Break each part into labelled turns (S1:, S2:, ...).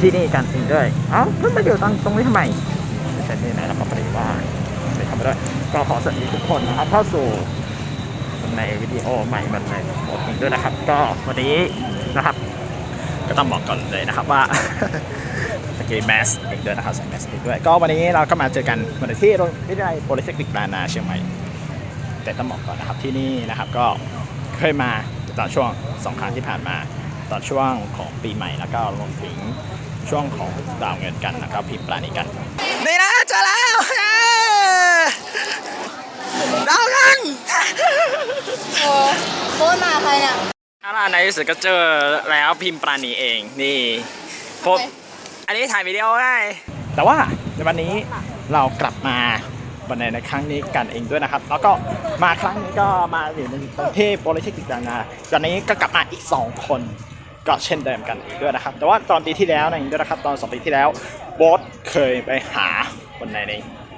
S1: ที่นี่กันอีกด้วย เอ้าเพิ่งมาอยู่ตรงตรงนี้ทำไมไม่ใช่ที่ไหนเราก็ปฏิว่าไปทำไปด้วยก็ขอสวัสดีทุกคนนะครับเข้าสู่ในวิดีโอใหม่มันในโอทีด้วยนะครับ ก็วันนี้นะครับ ก็ต้องบอกก่อนเลยนะครับว่าสกีแมสอีกด้วยนะครับใส่แมสอีกด้วย ก็วันนี้เราก็มาเจอกันวันที่โรงวิทยาลัยโพลิเทคนิคบานาเชียงใหม่ แต่ต้องบอกก่อนนะครับที่นี่นะครับก็เคยมาตอนช่วงสองครั้งที่ผ่านมาตอนช่วงของปีใหม่แล้วก็รวมถึง ช่วงของดาวเงินกันแล้วก็พิมพ์ปลานีกันนี่นะเจอแล้วดาวเงิน
S2: โอ้โค้ชมาใครเนี่ย
S1: เอาล่ะในที่สุดก็เจอแล้วพิมพ์ปราณีเองนี่ผมอันนี้ถ่ายวิดีโอได้แต่ว่าในวันนี้เรากลับมาวันในในครั้งนี้กันเองด้วยนะครับ แล้วก็มาครั้งนี้ก็มาอยู่ในประเทศโปรเทคนิคดานาตอนนี้ก็กลับมาอีก 2 คน ก็เช่นเดิมกันอีกด้วยนะครับ แต่ว่าตอนปีที่แล้วนะเองด้วยนะครับ ตอนสองปีที่แล้วโบอสเคยไปหาคนในใน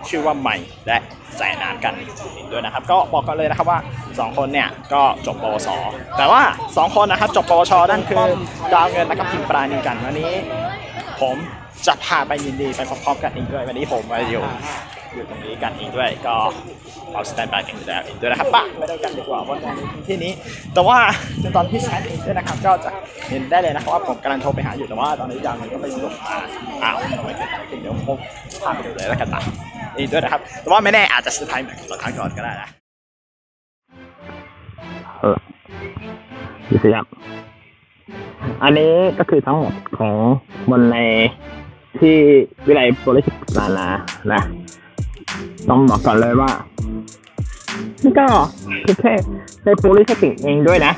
S1: ชื่อว่าใหม่และแสนนานกันด้วยนะครับ ก็บอกกันเลยนะครับว่า 2 คนเนี่ยก็จบปวส แต่ว่า 2 คนนะครับจบปวชนั่นคือดาวเงินนะครับพิมพ์ปราณีกันวันนี้ ผม จะพาไปยินดีไปพร้อมๆกันอีกด้วยวันนี้ผมมาอยู่อยู่ตรงนี้กันเอีกด้วยก็เอาสแตนบายกันอยู่แล้วเอีกด้วยนะครับปะไม่ได้กันดีกว่าว่าในที่นี้ แต่ว่าในตอนที่แชทเองด้วยนะครับก็จะเห็นได้เลยนะครับว่าผมกำลังโทรไปหาอยู่แต่ว่าตอนนี้ดาวเงินก็ไปส่งมาอ้าวไม่เกิดอะไรขึ้นเดี๋ยวผมพาไปดูเลยแล้วกันนะเอีกด้วยนะครับ แต่ว่าไม่แน่อาจจะเซอร์ไพรส์เหมือนกับครั้งก่อนก็ได้นะเออดูสิครับอันนี้ก็คือทั้งหมดของบนใน ที่วิไลโพลิเทคนิคนานานะต้องบอกก่อนเลยว่านี่ก็คือแค่ในโพลิเทคนิคเองด้วยนะ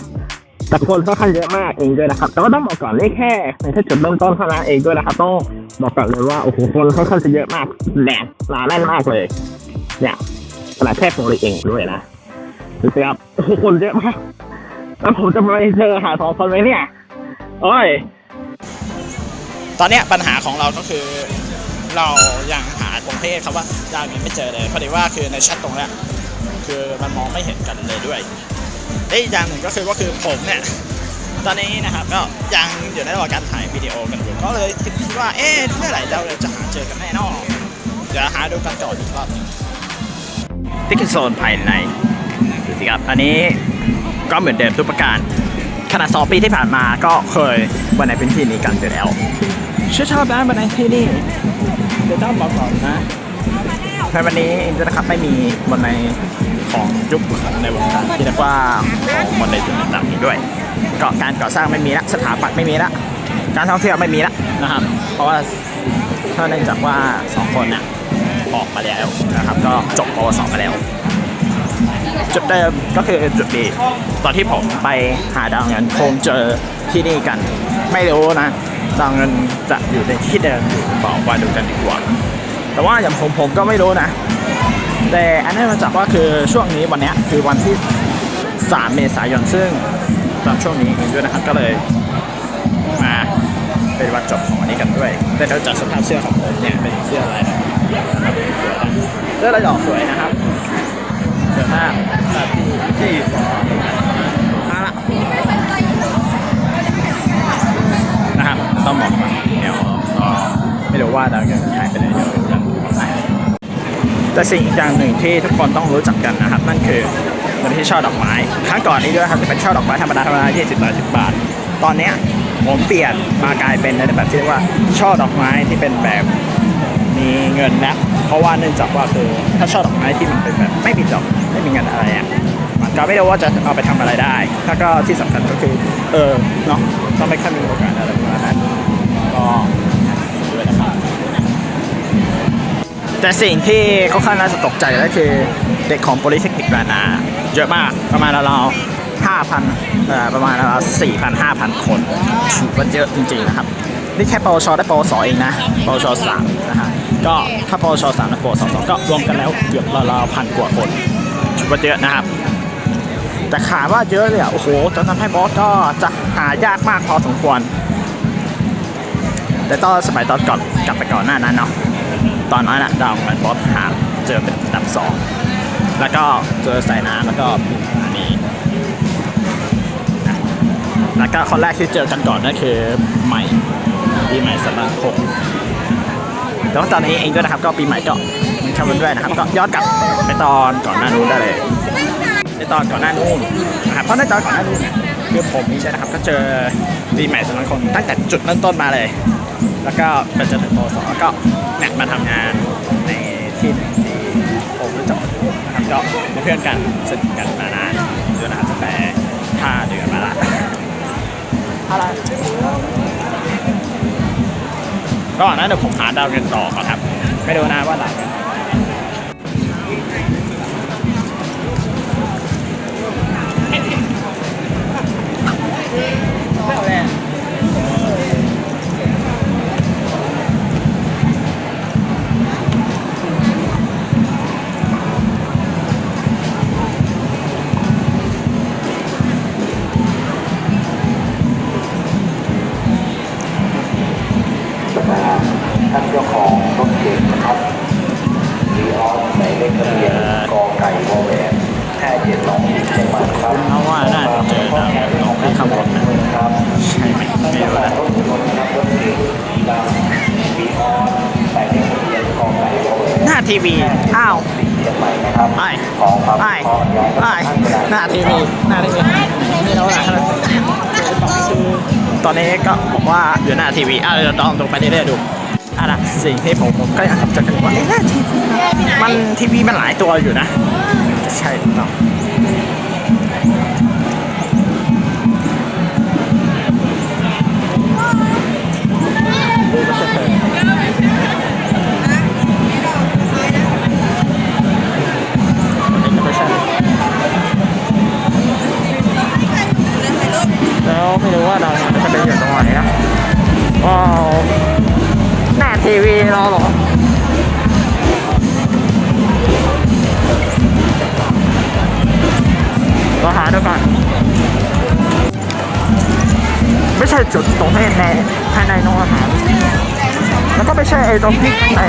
S1: แต่คนค่อนข้างเยอะมากเองด้วยนะครับ แต่ว่าต้องบอกก่อนนี่แค่ในแค่จุดเริ่มต้นเท่านั้นเองด้วยนะครับต้องบอกก่อนเลยว่าโอ้โหคนค่อนข้างจะเยอะมากแน่นหนาแน่นมากเลย เนี่ยขนาดแค่โพลิเองด้วยนะดูสิครับโอ้โหคนเยอะมากแล้วผมจะไปเจอหาสองคนไหมเนี่ยโอ้ย ตอนเนี้ยปัญหาของเราก็คือเรายังหาตรงเทพครับว่าดาวนี้ไม่เจอเลยพอดีว่าคือในแชทตรงนี้คือมันมองไม่เห็นกันเลยด้วยและอีกอย่างหนึ่งก็คือว่าคือผมเนี่ยตอนนี้นะครับก็ยังอยู่ในระหว่างการถ่ายวิดีโอกันอยู่ก็เลยคิดว่าเอ๊ะเมื่อไหร่เราจะหาเจอกันแน่นอนเดี๋ยวหาดูกันก่อนอีกรอบนึงที่คือโซนภายในดูสิครับอันนี้ก็เหมือนเดิมทุกประการขนาดสองปีที่ผ่านมาก็เคยวันในพื้นที่นี้กันอยู่แล้ว ชื่อชอบนะวันในที่นี่เดี๋ยวต้องบอกก่อนนะในวันนี้เองจะนะครับไม่มีบนในของยุคของในวงการที่เรียกว่าของบนในจุดต่างๆนี้ด้วยก็การก่อสร้างไม่มีละสถาปัตย์ไม่มีละการท่องเที่ยวไม่มีละนะครับ เพราะว่าถ้าเนื่องจากว่าสองคนน่ะออกมาแล้วนะครับ ก็จบปวสมาแล้วจุดเดิมก็คือจุดดีตอนที่ผมไปหาดาวเงินคงเจอที่นี่กัน ไม่รู้นะ ดาวเงินจะอยู่ในที่เดิมอยู่หรือเปล่าว่าดูกันดีกว่า แต่ว่าอย่างผมผมก็ไม่รู้นะ แต่อันนี้มาจากว่าคือช่วงนี้วันนี้คือวันที่ 3 เมษายนซึ่งตอนช่วงนี้เองด้วยนะครับก็เลยมาเป็นวันจบของวันนี้กันด้วย แต่เราจากสภาพเสื้อของผมเนี่ยเป็นเสื้ออะไรนะเสื้อลายดอกสวยนะครับเยอะมาที่ที่ ต้องบอกก่อนเดี๋ยวก็ไม่รู้ว่าดาวเงินหายไปไหนเดี๋ยวจะบอกให้แต่สิ่งอีกอย่างหนึ่งที่ทุกคนต้องรู้จักกันนะครับ นั่นคือมันที่ช่อดอกไม้ครั้งก่อนนี้ด้วยครับจะเป็นช่อดอกไม้ธรรมดาธรรมดา20บาท10บาท ตอนเนี้ยผมเปลี่ยนมากลายเป็นในแบบที่เรียกว่าช่อดอกไม้ที่เป็นแบบมีเงินนะเพราะว่าเนื่องจากว่าคือถ้าช่อดอกไม้ที่มันเป็นแบบไม่มีดอกไม่มีเงินอะไรอะมันก็ไม่รู้ว่าจะเอาไปทำอะไรได้แล้วก็ที่สำคัญก็คือ เออเนาะต้องไม่ค่อยมีโอกาสอะไรประมาณนั้น ก็ด้วยนะครับแต่สิ่งที่ค่อนข้างน่าจะตกใจก็คือเด็กของ Polytechnic บานาเยอะมากประมาณเราห้าพันประมาณเราสี่พันห้าพันคนถือว่าเยอะจริงๆนะครับนี่แค่ปวชได้ปวสเองนะปวชสามนะฮะก็ถ้าปวชสามและปวสสองก็รวมกันแล้วเกือบราวๆพันกว่าคนถือว่าเยอะนะครับแต่ขาว่าเยอะเลยอะโอ้โหจนทำให้บอสก็จะหายากมากพอสมควร แต่ตอนสมัยตอนก่อนกลับไปก่อนหน้านั้นเนาะตอนนั้นอะดาวมันบอสหาเจอเป็นดับสองแล้วก็เจอสายน้ำแล้วก็อันนี้แล้วก็คนแรกที่เจอกันก่อนนั่นคือใหม่ปีใหม่สมาคมแต่ว่าตอนนี้เองด้วยนะครับก็ปีใหม่ก็มันเข้ามาด้วยนะครับก็ย้อนกลับไปตอนก่อนหน้านู้นได้เลยในตอนก่อนหน้านู้นนะครับเพราะในตอนก่อนหน้านู้นเนี่ยคือผมนี่ใช่นะครับก็เจอปีใหม่สมาคมตั้งแต่จุดเริ่มต้นมาเลย แล้วก็ไปจนถึงปสก็เนี่ยมาทำงานในที่หนึ่งที่ผมรู้จักนะครับก็เป็นเพื่อนกันสนิทกันมานานจนอาจจะแปลห้าเดือนมาละอะไรก็นั้นเดี๋ยวผมหาดาวเงินต่อก่อนครับไม่ดูนะว่าดาวเงิน อ้าว
S3: เชียงใหม่
S1: นะ
S3: ครับ
S1: ไอ้
S3: ขอความ
S1: ไอ้
S3: ขอย้าย
S1: ไอ้หน้าทีวีหน้าทีวีไม่รู้นะตอนนี้ก็บอกว่าอยู่หน้าทีวีอะเดี๋ยวลองดูไปเรื่อยๆดูอะนะสิ่งที่ผมผมก็อยากจะกันว่าเอ๊ะหน้าทีวีมันทีวีมันหลายตัวอยู่นะจะใช่หรือเปล่า ทีวีเราเหรอเราหาดูก่อน ไม่ใช่จุดตรงที่ในภายในโรงอาหาร แล้วก็ไม่ใช่ไอ้ตรงที่ข้างใน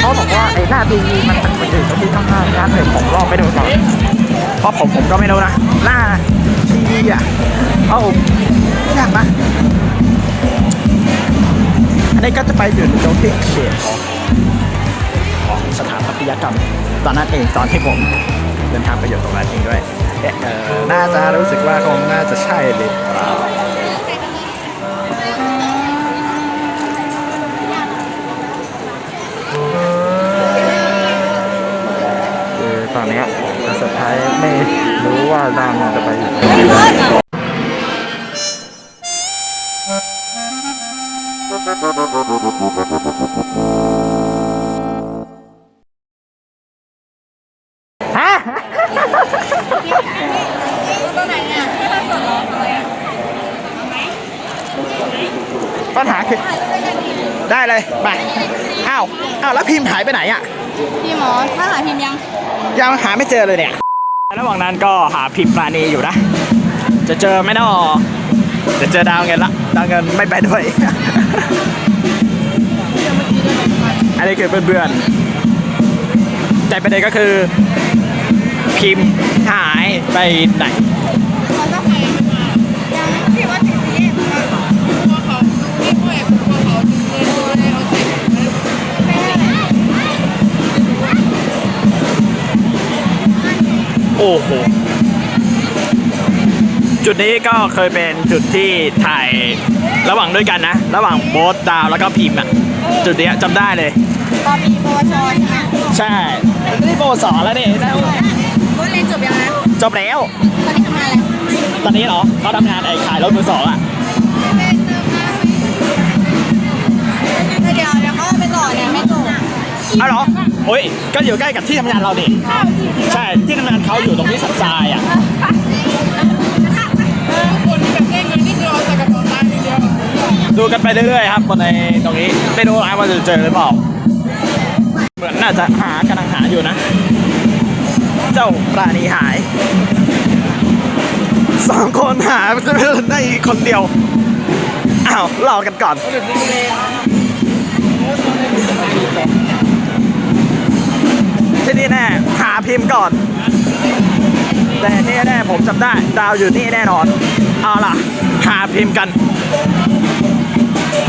S1: เขาบอกว่าไอ้หน้าทีวีมันมันมันอยู่ตรงที่ข้างหน้าร้านเลยผมลองไปดูก่อนเพราะผมผมก็ไม่รู้นะ หน้าทีวีอะเอ้ายากนะ อันนี้ก็จะไปอยู่ตรงที่เขตของของสถาปัตยกรรมตอนนั้นเองตอนที่ผมเดินทางไปอยู่ตรงนั้นเองด้วยเออน่าจะรู้สึกว่าคงน่าจะใช่เลยครับ ไปไหนอะ
S2: พี่หมอถ้าหาพิมพ์ยัง
S1: ยังหาไม่เจอเลยเนี่ย ระหว่างนั้นก็หาพิมพ์ปราณีอยู่นะ จะเจอไหมเนาะจะเจอดาวเงินละดาวเงินไม่ไปด้วย อันนี้คือเพื่อนๆแต่ประเด็นก็คือพิมพ์หายไปไหน โอ้โห จุดนี้ก็เคยเป็นจุดที่ถ่ายระหว่างด้วยกันนะ ระหว่างโบ๊ทดาวแล้วก็พิมพ์อะจุดเนี้ยจำได้เลย
S2: ตอนมีปวชใช่ไหม
S1: ใช่ นี่โบสอนแล้วนี่แล้ว
S2: ก็เรียนจบยังไง
S1: จบแล้ว
S2: ตอนนี้ทำงานอะไร
S1: ตอนนี้เหรอเขาทำงานไอ้ขายรถมือสองอะ
S2: เดี๋ยวเดี๋ยวเขาไปต่อเนี่ยไม่จบ
S1: เอาเหรอ โอ้ยก็อยู่ใกล้กับที่ทำงานเราดิใช่ที่ทำงานเขาอยู่ตรงที่สันทรายอะ
S2: คนที่แบบเล่นเงินนี่คือเอาใส่กระเป๋าตังค์อย่างเดียว
S1: ดูกันไปเรื่อยๆครับบนในตรงนี้ไม่รู้ว่าจะเจอหรือเปล่าเหมือนน่าจะหากำลังหาอยู่นะ เจ้าปราณีหายสองคนหาได้คนเดียวอ้าวรอกันก่อน ที่นี่แน่หาพิมพ์ก่อน แต่ที่แน่ผมจำได้ดาวอยู่นี่แน่นอน
S2: เอา
S1: ล่ะ หาพิมพ์กัน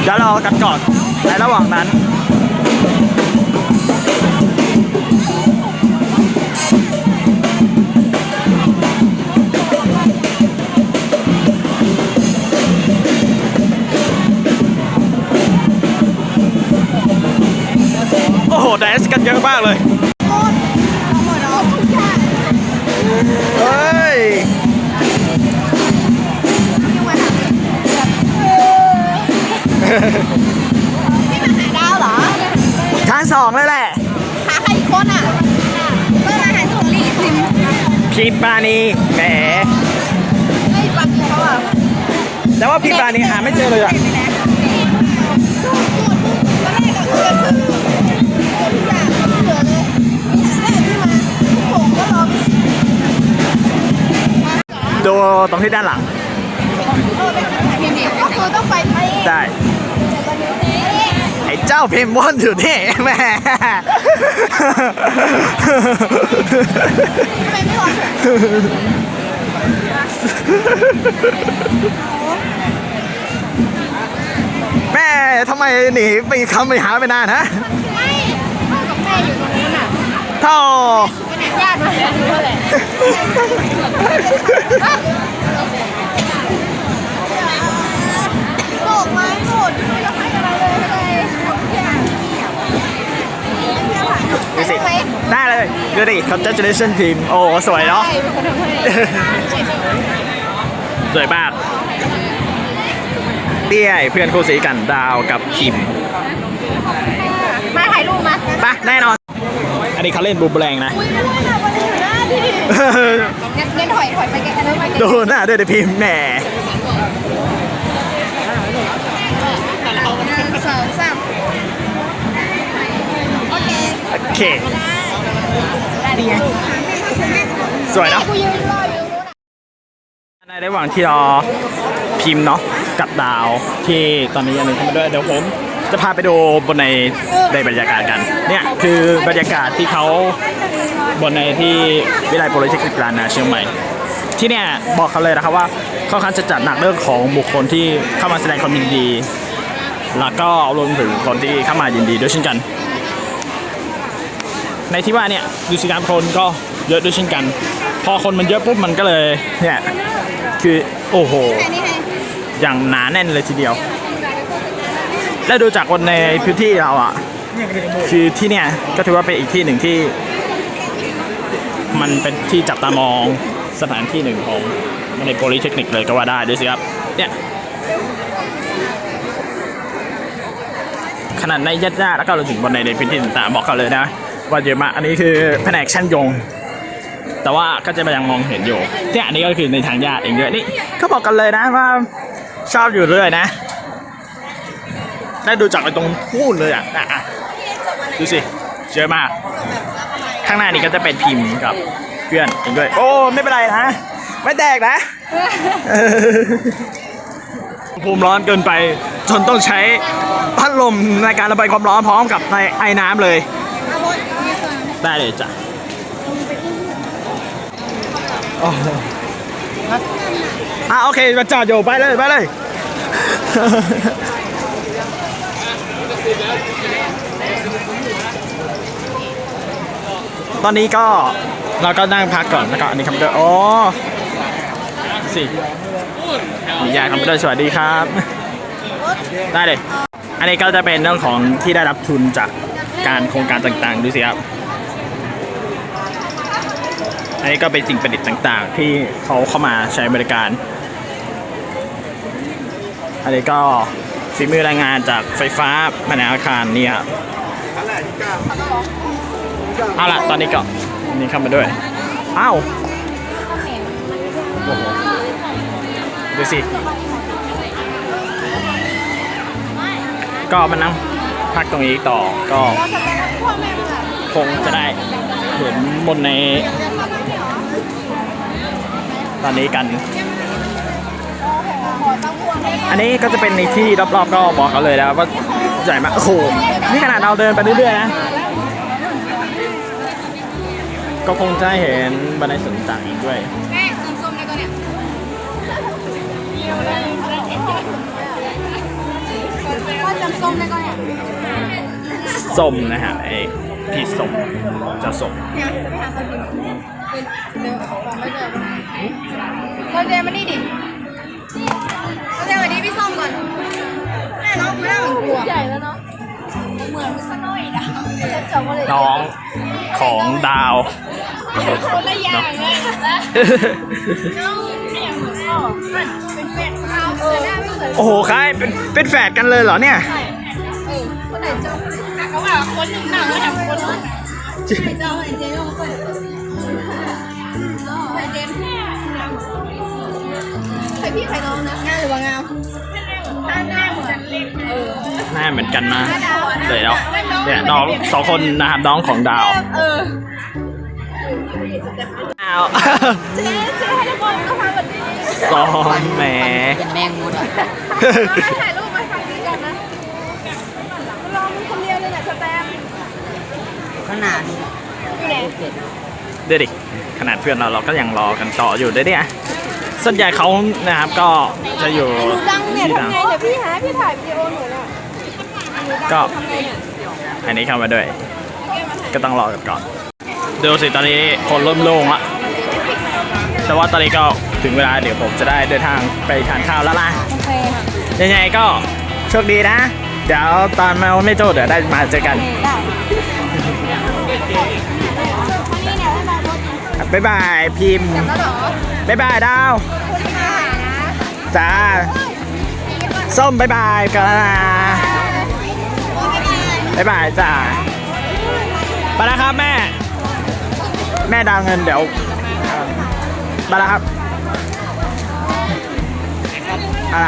S1: เดี๋ยวรอกันก่อนในระหว่างนั้นโอ้โหแดนซ์กันเยอะมากเลย
S2: พี่มาหาดาวเหรอ
S1: ชั้นสองเลยแหละ
S2: หาใครอีกคนอะ ก็มาหาสตอรี่พิมพ์
S1: พีปานีแหม
S2: ไม่ฟังเขาอะ
S1: แต่ว่าพีปานีหาไม่เจอเลยอะ
S2: ตอนแรกก็คือคือทุกอย่างเหลือเลยมีหาได้ที่มาผมก็รอ
S1: ดูตรงที่ด้านหลัง
S2: พิมพ์ก็คือต้องไปไทย
S1: ได้ไอ้ เจ้าพิมพ์ว่อนอยู่นี่แหม่
S2: ทำไมไม่รอ
S1: แม่ทำไมหนีไปคำไปหาไปนานฮะ
S2: ไม่พ่อกับแม่อยู่ตรงนู้นอะ
S1: เท่า
S2: เป็นญาติมาแล้วด้วยแหละโลกไม้หมดไม่ต้องให้อะไรเลยเลยทุกอย่าง
S1: ดู สิได้เลยดูดิ congratulation ทีมโอ้สวยเนาะสวยมากเตี้ยเพื่อนคู่สีกันดาวกับคิม
S2: มาถ่ายรูปมา
S1: ไปแน่นอน อันนี้เขาเล่นบูมแรงนะ
S2: อุ้ยไม่รู้นะวันนี้อยู่หน้าพี่งั้นงั้นถอยถอยไปแกะแล้วไปแกะ
S1: ดูหน้าด้วยดิพิมพ์แหม
S2: หนึ่งสองสามโอเค
S1: โอเค
S2: ดีไง
S1: สวยเนาะ
S2: กูยืนรออยู่นู้น
S1: ในระหว่างที่รอพิมพ์เนาะกับดาวที่ตอนนี้ยังไม่เข้ามาด้วยเดี๋ยวผมจะพาไปดูบนในในบรรยากาศกัน เนี่ยคือบรรยากาศที่เขาบนในที่วิทยาลัยโพลิเทคนิคลานนาเชียงใหม่ ที่เนี่ยบอกเขาเลยนะครับว่าค่อนข้างจะจัดหนักเรื่องของบุคคลที่เข้ามาแสดงความยินดี แล้วก็รวมถึงคนที่เข้ามายินดีด้วยเช่นกัน ในที่ว่าเนี่ยดูสิการคนก็เยอะด้วยเช่นกัน พอคนมันเยอะปุ๊บมันก็เลยเนี่ยคือโอ้โห อย่างหนาแน่นเลยทีเดียว และดูจากคนในพื้นที่เราอะคือที่เนี่ยก็ถือว่าเป็นอีกที่หนึ่งที่ มันเป็นที่จับตามองสถานที่หนึ่งของในโพลิเทคนิคเลยก็ว่าได้ด้วยสิครับเนี่ยขนาดในญาติญาติๆแล้วก็เรวมถึงบนในในพื้นที่ต่างๆบอกเขาเลยนะ ว่าเยอะมาก อันนี้คือแผนกช่างยง แต่ว่าก็จะยังมองเห็นอยู่เนี่ยอันนี้ก็คือในทางญาติเองด้วยนี่เขาบอกกันเลยนะว่าชอบอยู่เรื่อยนะได้ดูจากไปตรงพูนเลยอะอะอะดูสิเยอะมาก ข้างหน้านี้ก็จะเป็นพิมพ์กับเพื่อนเองด้วย โอ้ไม่เป็นไรนะไม่แตกนะภูมิร้อนเกินไปจนต้องใช้พัดลมในการระบายความร้อนพร้อมกับในไอ้น้ำเลย
S2: เอาบนมีส่วน
S1: ได้เลยจ้ะอะโอเคมาจอดอยู่ไปเลยไปเลยตอนนี้ก็เราก็นั่งพักก่อนแล้วก็อันนี้คอมพิวเตอร์อ๋อสิมียายคอมพิวเตอร์สวัสดีครับ ได้เลย อันนี้ก็จะเป็นเรื่องของที่ได้รับทุนจากการโครงการต่างๆ ดูสิครับ อันนี้ก็เป็นสิ่งประดิษฐ์ต่างๆ ที่เขาเข้ามาใช้บริการ อันนี้ก็ฝีมือแรงงานจากไฟฟ้าภายในอาคารนี่ครับเอาล่ะตอนนี้ก็นี่เข้ามาด้วย อ้าวดูสิ ก็มานั่งพักตรงนี้ต่อก็คงจะได้เห็นบนใน ตอนนี้กัน
S2: อั
S1: นนี้ก็จะเป็นในที่รอบๆก็บอกเขาเลยนะว่าใหญ่มากโอ้โหนี่ขนาดเราเดินไปเรื่อยๆนะ ก็คงจะเห็นบันไดสวนต่างอีกด้วย
S2: แม่ส้มนี่ก็จำส้มได้ก็เนี่ย
S1: ส้มนะฮะไอ้พี่ส้มเจะส้ม
S2: เนี่ยไปหาเขาดิเดี๋ยวของไม่เจอเราเจมานี่ดิเราเจมาดิพี่ส้มก่อนแม่น้องกูน่าเหมือนกูใหญ่แล้วเนาะเหมือนสักหน่อยนะจบเลย
S1: น้องของดาว
S2: คนละอย่างเลยนะน้องอย่างเหมือนพ่อเป็นแฟนเขาแต่หน้าไม่เหมือน
S1: โอ้โหคล้ายเป็นเป็นแฝดกันเลยเหรอเนี่ย
S2: ใช่เออคนไหนเจ้าเขาว่าคนหนึ่งหนังก็ทำคนนึงไหนเจ้าไหนเจ้าคนไหน พี่ใครน้องนะงามหรือว่างามหน้าเหมือนเล็กเออ
S1: หน้าเหมือนกันมากเลยเนาะเนี่ยน้องสองคนนะครับน้องของดาว
S2: เออ
S1: ดาว
S2: เจ๊เจ๊ให้ทุกคนก็ทำแบบนี้
S1: สองแหม
S4: เป็นแมงมุมอะ
S2: ถ่ายรูปมาฝั่งนี้ก่อนนะรอมึงคนเดียวเลยเนี่ยสแตม
S4: ขนาด
S2: อยู่ไหน
S1: เดี๋ยวดิขนาดเพื่อนเราเราก็ยังรอกันต่ออยู่เลยเนี่ย ส่วนใหญ่เขานะครับก็จะอยู่
S2: หนูดังเนี่ย
S1: ที่ดัง
S2: ทำไงเดี๋ยวพี่หาพี่ถ่ายวิดีโอหนูน่ะหนูดัง
S1: ก็
S2: ทำไงเนี่ย
S1: อันนี้เข้ามาด้วย ก็ต้องรอกันก่อนดูสิตอนนี้คนเริ่มโล่งละแต่ว่าตอนนี้ก็ถึงเวลาเดี๋ยวผมจะได้เดินทางไปทานข้าวแล้วล่ะ
S2: โอเคค่ะ
S1: ยังไงก็โชคดีนะ เดี๋ยวตอนมาไม่โจเดี๋ยวได้มาเจอกัน
S2: ได้วันนี้เนี่ยให้มารถ
S1: บ๊ายบายพิมพ์
S2: จั บแล้วเหรอ
S1: บ๊ายบายดาว
S2: คุณที่มาหานะ
S1: จ้าส้มบ๊ายบายกันแล้วนะ
S2: โอ้ยไม่เป็นไร
S1: บ๊ายบายจ้าไปแล้วครับแม่ แม่ดาวเงินเดี๋ยวไปแล้วครับเอะ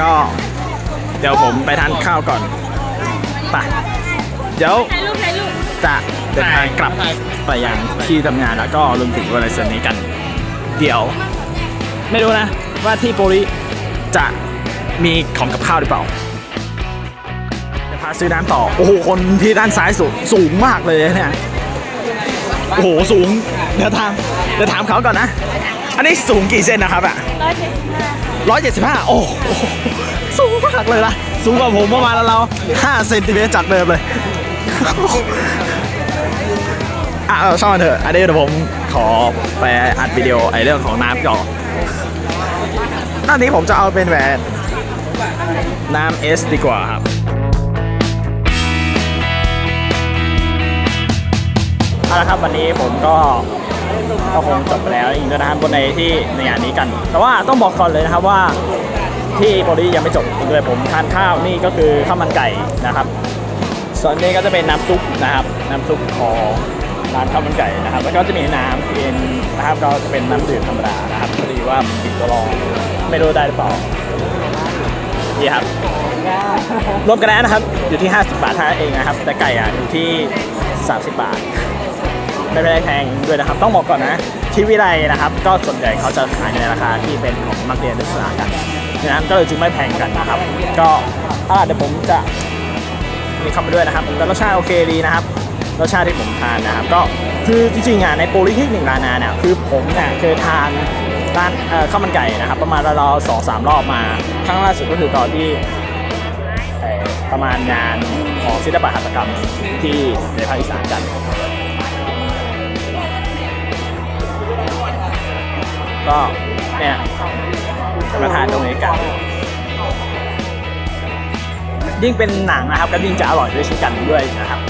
S1: ก็เดี๋ยวผมไปทานข้าวก่อนไปเดี๋ยว
S2: ถ่ายรูปถ่ายรูป
S1: จะเดินทางกลับไปยังที่ทำงานแล้วก็รวมถึงวันเสาร์นี้กัน เดี๋ยว ไม่รู้นะว่าที่โปริจะมีของกับข้าวหรือเปล่าจะพาซื้อน้ำต่อ โอ้โห คนที่ด้านซ้ายสูงสูงมากเลยเนี่ย โอ้โห สูง เดี๋ยวถาม เดี๋ยวถามเขาก่อนนะ อันนี้สูงกี่เซนนะครับอะ
S2: ร้อยเจ็ดสิบห้า
S1: ร้อยเจ็ดสิบห้าโอ้โหสูงมากเลยล่ะ สูงกว่าผมประมาณเราห้าเซนติเมตรจากเดิมเลย อะเออช่างมันเถอะอันนี้เดี๋ยวผมขอไปอัดวิดีโอไอเรื่องของน้ำก่อนตอนนี้ผมจะเอาเป็นแหวนน้ำเอสดีกว่าครับเอาละครับวันนี้ผมก็ก็คงจบไปแล้วอีกแล้วนะครับบนในที่ในงานนี้กัน แต่ว่าต้องบอกก่อนเลยนะครับว่าที่บริยังไม่จบอีกเลยผมทานข้าวนี่ก็คือข้าวมันไก่นะครับ ส่วนนี้ก็จะเป็นน้ำซุปนะครับ น้ำซุปของ ร้านข้าวมันไก่นะครับ แล้วก็จะมีน้ำเป็นนะครับก็จะเป็นน้ำดื่มธรรมดานะครับพอดีว่าปิดตัวรองไม่รู้ได้หรือเปล่านี่ครับรวมกันแล้วนะครับอยู่ที่ 50 บาทเท่านั้นเองนะครับ แต่ไก่อะอยู่ที่ 30 บาท ไม่ได้แพงด้วยนะครับ ต้องบอกก่อนนะ ที่วิไลนะครับ ก็ส่วนใหญ่เขาจะขายในราคาที่เป็นของนักเรียนนักศึกษากันดังนั้นก็เลยจึงไม่แพงกันนะครับ ก็อ่าเดี๋ยวผมจะมีเข้ามาด้วยนะครับแต่รสชาติโอเคดีนะครับ รสชาติที่ผมทานนะครับก็คือจริงๆอะในโปรลิเทคนิคลานาเนี่ยคือผมเนี่ยเคยทานร้านข้าวมันไก่นะครับ ประมาณเราสองสามรอบมาครั้งล่าสุดก็คือตอนที่ประมาณงานของศิลปะหัตถกรรมที่ในภาคอีสานกันก็เนี่ยมาทานตรงนี้กันยิ่งเป็นหนังนะครับก็ยิ่งจะอร่อยด้วยเช่นกันด้วยนะครับ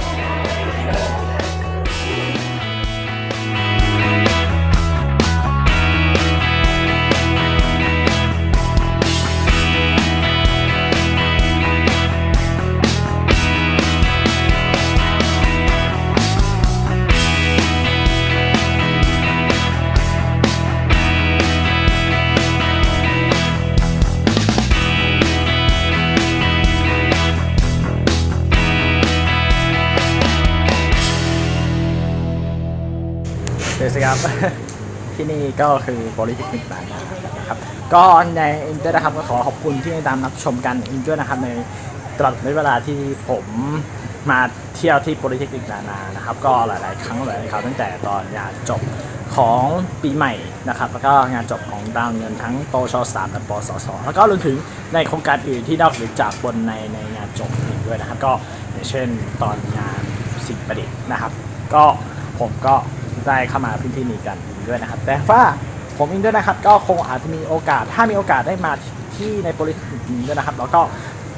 S1: ับที่นี่ก็คือ Polytechnic บางนานะครับ ก็ในอินเตอร์นะครับก็ขอขอบคุณที่ตามรับชมกันอินเตอร์นะครับในตลอดในเวลาที่ผมมาเที่ยวที่ Polytechnic บานานะครับ ก็หลายๆ ครั้งหลายๆคราวตั้งแต่ตอนงานจบของปีใหม่นะครับ แล้วก็งานจบของดาวเงินทั้งปวช3และปสสแล้วก็รวมถึงในโครงการอื่นที่นอกเหนือจากบนในในงานจบอีกด้วยนะครับ ก็อย่างเช่นตอนงานสิ่งประดิษฐ์นะครับ ก็ผมก็ ได้เข้ามาพื้นที่นี้กันด้วยนะครับ แต่ว่าผมเองด้วยนะครับ ก็คงอาจจะมีโอกาสถ้ามีโอกาสได้มาที่ในโปรลิสนี้ด้วยนะครับ แล้วก็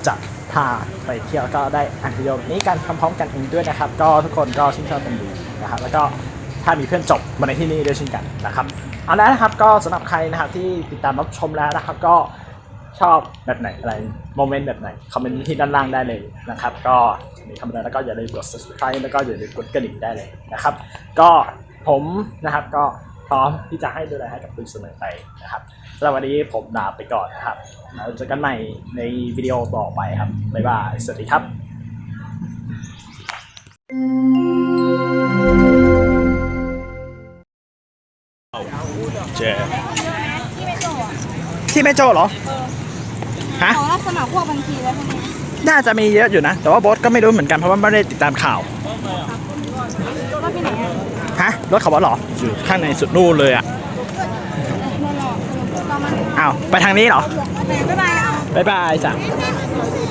S1: จะพาไปเที่ยวก็ได้อ่านวิดีโอนี้กันพร้อมๆกันเองด้วยนะครับ ก็ทุกคนก็ชื่นชอบกันดีนะครับ แล้วก็ถ้ามีเพื่อนจบมาในที่นี่ด้วยเช่นกันนะครับเอาละนะครับก็สำหรับใครนะครับที่ติดตามรับชมแล้วนะครับ ก็ชอบแบบไหนอะไรโมเมนต์แบบไหนคอมเมนต์ที่ด้านล่างได้เลยนะครับ ก็มีคำอะไรแล้วก็อย่าลืมกด subscribe แล้วก็อย่าลืมกดกระดิ่งได้เลยนะครับ ก็ ผมนะครับก็พร้อมที่จะให้ดูแลให้กับคุณเสมอไปนะครับสำหรับวันนี้ผมลาไปก่อนนะครับเราเจอกันใหม่ในวิดีโอต่อไปครับบ๊ายบายสวัสดีครับ เจที่แม่โจ้เหรอฮะ
S2: เขารับสมัครพวกบัญชีแล้วใช่ไหม
S1: น่าจะมีเยอะอยู่นะ แต่ว่าโบอสก็ไม่รู้เหมือนกันเพราะว่าไม่ได้ติดตามข่าว
S2: รถที่ไหนอะ
S1: ฮะรถเขาบอสเหรออยู่ข้างในสุดนู่นเลยอะ
S2: รถหรอเรามัน
S1: อ้าวไปทางนี้เหรอ
S2: บ๊ายบายเอา
S1: บ๊ายบายจ้ะ
S2: บ